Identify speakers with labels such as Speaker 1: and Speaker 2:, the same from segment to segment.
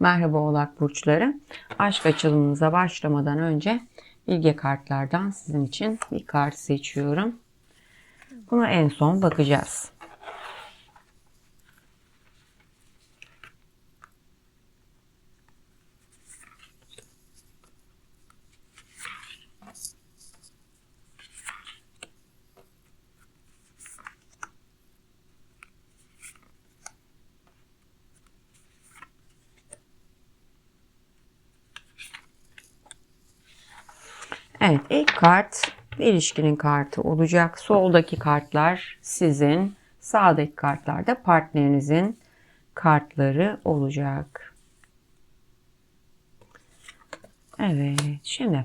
Speaker 1: Merhaba Oğlak Burçları. Aşk açılımınıza başlamadan önce bilge kartlardan sizin için bir kart seçiyorum. Buna en son bakacağız. Evet ilk kart ilişkinin kartı olacak. Soldaki kartlar sizin, sağdaki kartlar da partnerinizin kartları olacak. Evet şimdi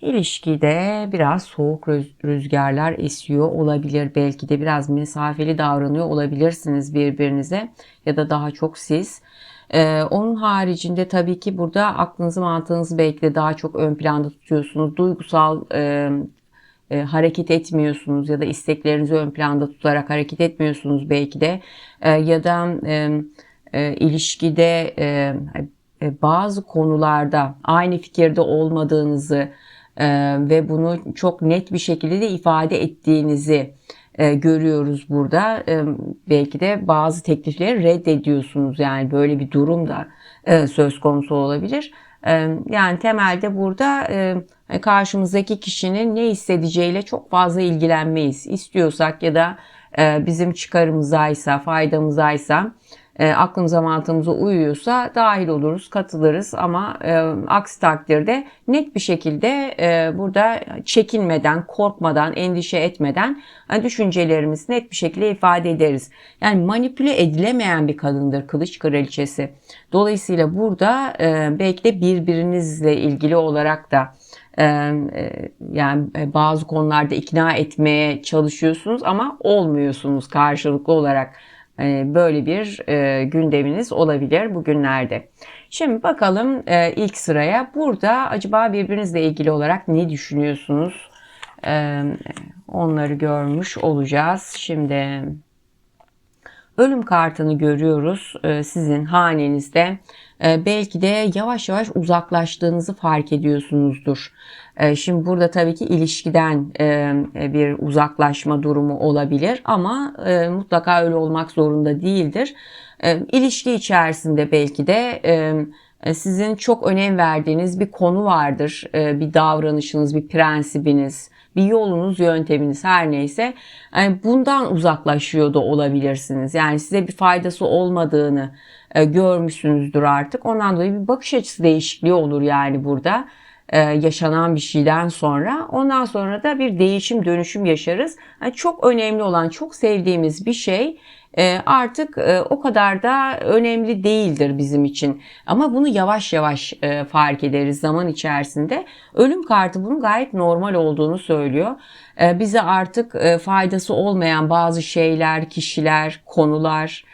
Speaker 1: ilişkide biraz soğuk rüz- rüzgarlar esiyor olabilir. Belki de biraz mesafeli davranıyor olabilirsiniz birbirinize ya da daha çok siz. Ee, onun haricinde tabii ki burada aklınızı mantığınızı belki de daha çok ön planda tutuyorsunuz. Duygusal e, e, hareket etmiyorsunuz ya da isteklerinizi ön planda tutarak hareket etmiyorsunuz belki de E, ya da e, e, ilişkide e, e, bazı konularda aynı fikirde olmadığınızı e, ve bunu çok net bir şekilde de ifade ettiğinizi e, görüyoruz burada. E, belki de bazı teklifleri reddediyorsunuz yani böyle bir durum da e, söz konusu olabilir. Yani temelde burada e, karşımızdaki kişinin ne hissedeceğiyle çok fazla ilgilenmeyiz. İstiyorsak ya da e, bizim çıkarımızaysa, faydamızaysa e, aklımıza mantığımıza uyuyorsa dahil oluruz, katılırız ama e, aksi takdirde net bir şekilde e, burada çekinmeden, korkmadan, endişe etmeden e, düşüncelerimizi net bir şekilde ifade ederiz. Yani manipüle edilemeyen bir kadındır kılıç kraliçesi. Dolayısıyla burada e, belki de birbirinizle ilgili olarak da e, e, yani bazı konularda ikna etmeye çalışıyorsunuz ama olmuyorsunuz karşılıklı olarak. E, böyle bir e, gündeminiz olabilir bugünlerde. Şimdi bakalım e, ilk sıraya. Burada acaba birbirinizle ilgili olarak ne düşünüyorsunuz? E, onları görmüş olacağız. Şimdi ölüm kartını görüyoruz e, sizin hanenizde. E, belki de yavaş yavaş uzaklaştığınızı fark ediyorsunuzdur. E, şimdi burada tabii ki ilişkiden bir uzaklaşma durumu olabilir ama mutlaka öyle olmak zorunda değildir. İlişki içerisinde belki de sizin çok önem verdiğiniz bir konu vardır. Bir davranışınız, bir prensibiniz, bir yolunuz, yönteminiz her neyse yani bundan uzaklaşıyor da olabilirsiniz. Yani size bir faydası olmadığını e, görmüşsünüzdür artık. Ondan dolayı bir bakış açısı değişikliği olur yani burada e, yaşanan bir şeyden sonra. Ondan sonra da bir değişim dönüşüm yaşarız. Yani çok önemli olan, çok sevdiğimiz bir şey e, artık e, o kadar da önemli değildir bizim için. Ama bunu yavaş yavaş e, fark ederiz zaman içerisinde. Ölüm kartı bunun gayet normal olduğunu söylüyor. Bize artık faydası olmayan bazı şeyler, kişiler, konular,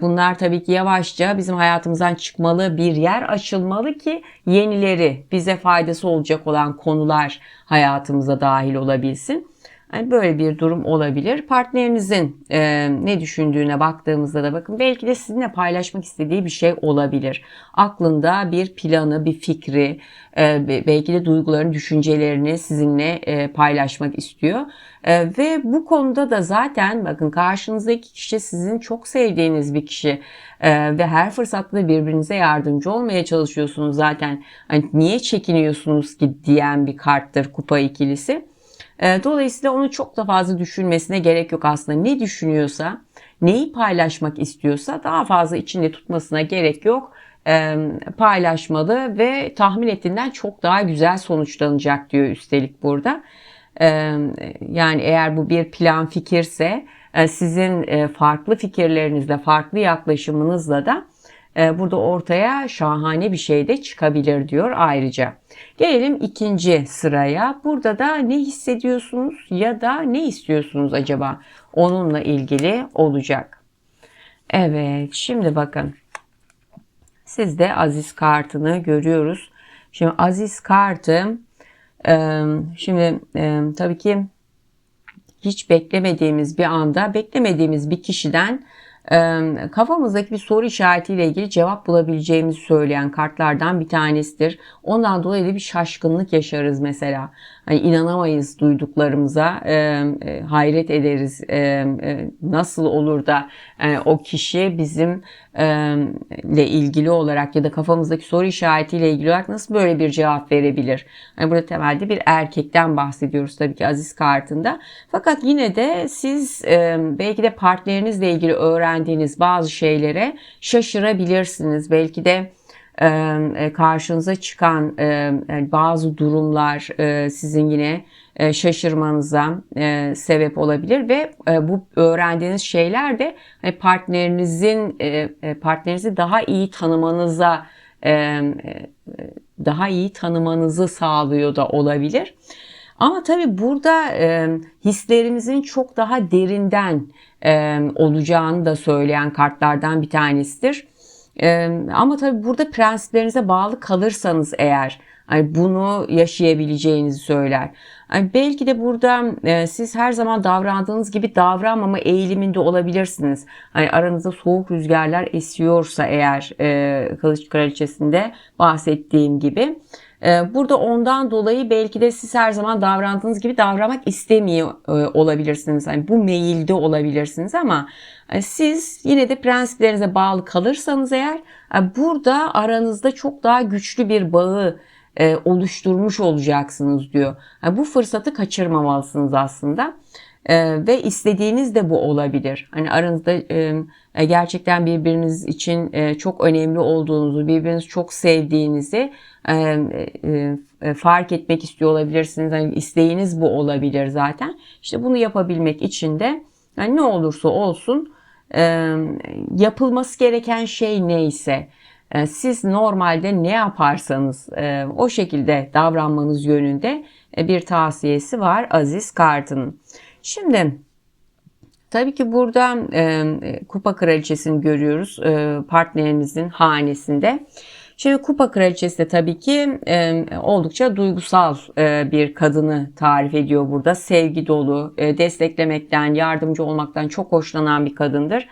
Speaker 1: Bunlar tabii ki yavaşça bizim hayatımızdan çıkmalı bir yer açılmalı ki yenileri bize faydası olacak olan konular hayatımıza dahil olabilsin. Yani böyle bir durum olabilir. Partnerinizin e, ne düşündüğüne baktığımızda da bakın belki de sizinle paylaşmak istediği bir şey olabilir. Aklında bir planı, bir fikri, e, belki de duygularını, düşüncelerini sizinle e, paylaşmak istiyor. E, ve bu konuda da zaten bakın karşınızdaki kişi sizin çok sevdiğiniz bir kişi e, ve her fırsatta birbirinize yardımcı olmaya çalışıyorsunuz zaten. Hani niye çekiniyorsunuz ki diyen bir karttır kupa ikilisi. Ee, dolayısıyla onu çok da fazla düşünmesine gerek yok aslında. Ne düşünüyorsa, neyi paylaşmak istiyorsa daha fazla içinde tutmasına gerek yok. Ee, paylaşmalı ve tahmin ettiğinden çok daha güzel sonuçlanacak diyor üstelik burada. Ee, yani eğer bu bir plan fikirse e, sizin e, farklı fikirlerinizle, farklı yaklaşımınızla da burada ortaya şahane bir şey de çıkabilir diyor ayrıca. Gelelim ikinci sıraya. Burada da ne hissediyorsunuz ya da ne istiyorsunuz acaba? Onunla ilgili olacak. Evet şimdi bakın. Sizde Aziz kartını görüyoruz. Şimdi Aziz kartı şimdi tabii ki hiç beklemediğimiz bir anda beklemediğimiz bir kişiden e, kafamızdaki bir soru işaretiyle ilgili cevap bulabileceğimizi söyleyen kartlardan bir tanesidir. Ondan dolayı da bir şaşkınlık yaşarız mesela. Hani inanamayız duyduklarımıza, e, hayret ederiz. E, nasıl olur da e, o kişi bizim ile ilgili olarak ya da kafamızdaki soru işaretiyle ilgili olarak nasıl böyle bir cevap verebilir? Yani burada temelde bir erkekten bahsediyoruz tabii ki Aziz kartında. Fakat yine de siz belki de partnerinizle ilgili öğrendiğiniz bazı şeylere şaşırabilirsiniz. Belki de e, karşınıza çıkan e, bazı durumlar e, sizin yine şaşırmanıza sebep olabilir ve bu öğrendiğiniz şeyler de partnerinizin partnerinizi daha iyi tanımanıza daha iyi tanımanızı sağlıyor da olabilir. Ama tabii burada e, hislerimizin çok daha derinden e, olacağını da söyleyen kartlardan bir tanesidir. E, ama tabii burada prensiplerinize bağlı kalırsanız eğer yani bunu yaşayabileceğinizi söyler. Yani belki de burada e, siz her zaman davrandığınız gibi davranmama eğiliminde olabilirsiniz. Hani aranızda soğuk rüzgarlar esiyorsa eğer e, Kılıç Kraliçesi'nde bahsettiğim gibi. E, burada ondan dolayı belki de siz her zaman davrandığınız gibi davranmak istemiyor e, olabilirsiniz. Yani bu meyilde olabilirsiniz ama e, siz yine de prensiplerinize bağlı kalırsanız eğer burada aranızda çok daha güçlü bir bağı oluşturmuş olacaksınız diyor. Yani bu fırsatı kaçırmamalısınız aslında. Ee, ve istediğiniz de bu olabilir. Hani aranızda e, gerçekten birbiriniz için e, çok önemli olduğunuzu, birbirinizi çok sevdiğinizi e, e, e, fark etmek istiyor olabilirsiniz. Hani isteğiniz bu olabilir zaten. İşte bunu yapabilmek için de yani ne olursa olsun e, yapılması gereken şey neyse e, siz normalde ne yaparsanız e, o şekilde davranmanız yönünde e, bir tavsiyesi var Aziz Kart'ın. Şimdi tabii ki burada e, kupa kraliçesini görüyoruz e, partnerinizin hanesinde. Şimdi kupa kraliçesi de tabii ki e, oldukça duygusal e, bir kadını tarif ediyor burada. Sevgi dolu, e, desteklemekten, yardımcı olmaktan çok hoşlanan bir kadındır.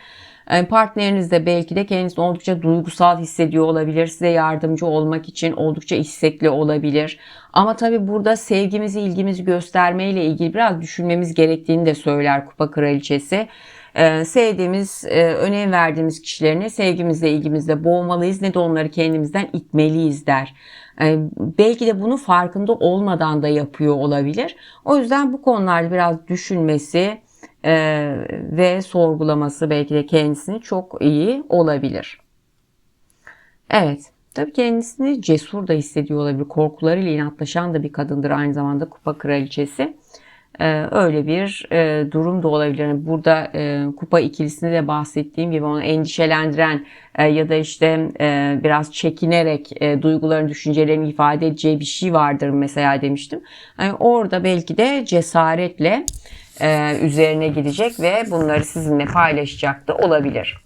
Speaker 1: E, partneriniz de belki de kendisini oldukça duygusal hissediyor olabilir. Size yardımcı olmak için oldukça istekli olabilir. Ama tabi burada sevgimizi, ilgimizi göstermeyle ilgili biraz düşünmemiz gerektiğini de söyler Kupa Kraliçesi. Ee, sevdiğimiz, e, önem verdiğimiz kişilerine sevgimizle, ilgimizle boğmalıyız ne de onları kendimizden itmeliyiz der. Ee, belki de bunu farkında olmadan da yapıyor olabilir. O yüzden bu konularda biraz düşünmesi, e, ve sorgulaması belki de kendisini çok iyi olabilir. Evet. Tabii kendisini cesur da hissediyor olabilir. Korkularıyla inatlaşan da bir kadındır aynı zamanda kupa kraliçesi. Ee, öyle bir e, durum da olabilir. Yani burada e, kupa ikilisini de bahsettiğim gibi onu endişelendiren e, ya da işte e, biraz çekinerek e, duyguların, düşüncelerini ifade edeceği bir şey vardır mesela demiştim. Yani orada belki de cesaretle e, üzerine gidecek ve bunları sizinle paylaşacak da olabilir.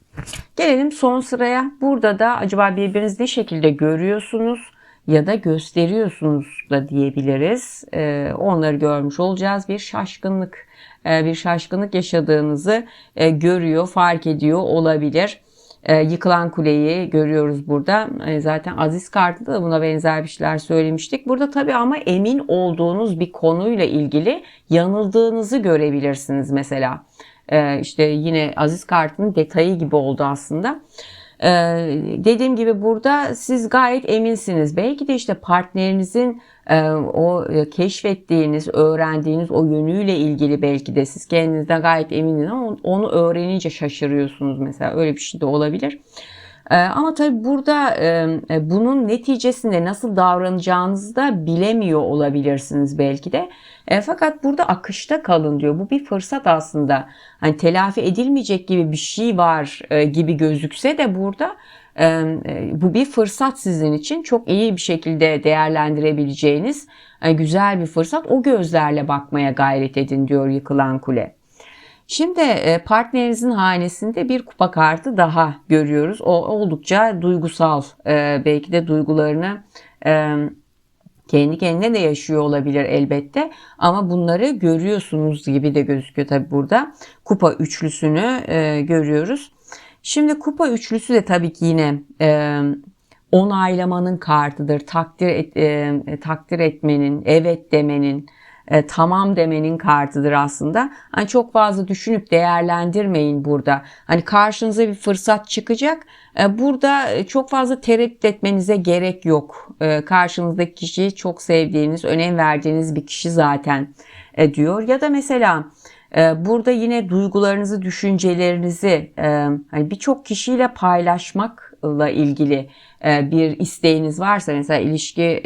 Speaker 1: Gelelim son sıraya. Burada da acaba birbirinizi ne şekilde görüyorsunuz ya da gösteriyorsunuz da diyebiliriz. E, onları görmüş olacağız. Bir şaşkınlık, e, bir şaşkınlık yaşadığınızı e, görüyor, fark ediyor olabilir. E, yıkılan kuleyi görüyoruz burada. E, zaten Aziz kartında da buna benzer bir şeyler söylemiştik. Burada tabii ama emin olduğunuz bir konuyla ilgili yanıldığınızı görebilirsiniz mesela. E, işte yine Aziz kartının detayı gibi oldu aslında. Ee, dediğim gibi burada siz gayet eminsiniz. Belki de işte partnerinizin e, o keşfettiğiniz, öğrendiğiniz o yönüyle ilgili belki de siz kendinizden gayet eminsiniz ama onu öğrenince şaşırıyorsunuz mesela. Öyle bir şey de olabilir. Ee, ama tabii burada e, e, bunun neticesinde nasıl davranacağınızı da bilemiyor olabilirsiniz belki de. E, fakat burada akışta kalın diyor. Bu bir fırsat aslında. Hani telafi edilmeyecek gibi bir şey var gibi gözükse de burada bu bir fırsat sizin için. Çok iyi bir şekilde değerlendirebileceğiniz güzel bir fırsat. O gözlerle bakmaya gayret edin diyor yıkılan kule. Şimdi e, partnerinizin hanesinde bir kupa kartı daha görüyoruz. O oldukça duygusal. E, belki de duygularını e, kendi kendine de yaşıyor olabilir elbette. Ama bunları görüyorsunuz gibi de gözüküyor tabi burada. Kupa üçlüsünü görüyoruz. Şimdi kupa üçlüsü de tabii ki yine onaylamanın kartıdır. Takdir et, takdir etmenin, evet demenin, e, tamam demenin kartıdır aslında. Hani çok fazla düşünüp değerlendirmeyin burada. Hani karşınıza bir fırsat çıkacak. E, burada e, çok fazla tereddüt etmenize gerek yok. E, karşınızdaki kişi çok sevdiğiniz, önem verdiğiniz bir kişi zaten e, diyor. Ya da mesela e, burada yine duygularınızı, düşüncelerinizi e, hani birçok kişiyle paylaşmakla ilgili bir isteğiniz varsa mesela ilişki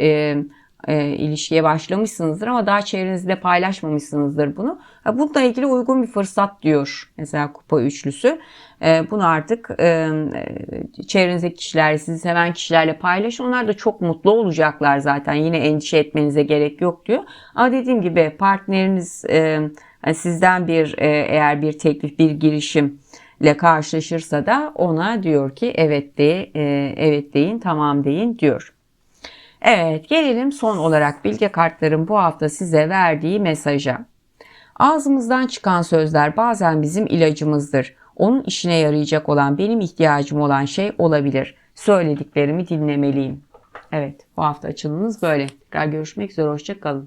Speaker 1: e, ilişkiye başlamışsınızdır ama daha çevrenizde paylaşmamışsınızdır bunu. Bununla ilgili uygun bir fırsat diyor mesela kupa üçlüsü. E, bunu artık e, e, çevrenizdeki kişilerle, sizi seven kişilerle paylaşın. Onlar da çok mutlu olacaklar zaten. Yine endişe etmenize gerek yok diyor. Ama dediğim gibi partneriniz e, hani sizden bir e, eğer bir teklif, bir girişim ile karşılaşırsa da ona diyor ki evet de e, evet deyin, tamam deyin diyor. Evet gelelim son olarak bilge kartların bu hafta size verdiği mesaja. Ağzımızdan çıkan sözler bazen bizim ilacımızdır. Onun işine yarayacak olan benim ihtiyacım olan şey olabilir. Söylediklerimi dinlemeliyim. Evet bu hafta açılımınız böyle. Tekrar görüşmek üzere hoşçakalın.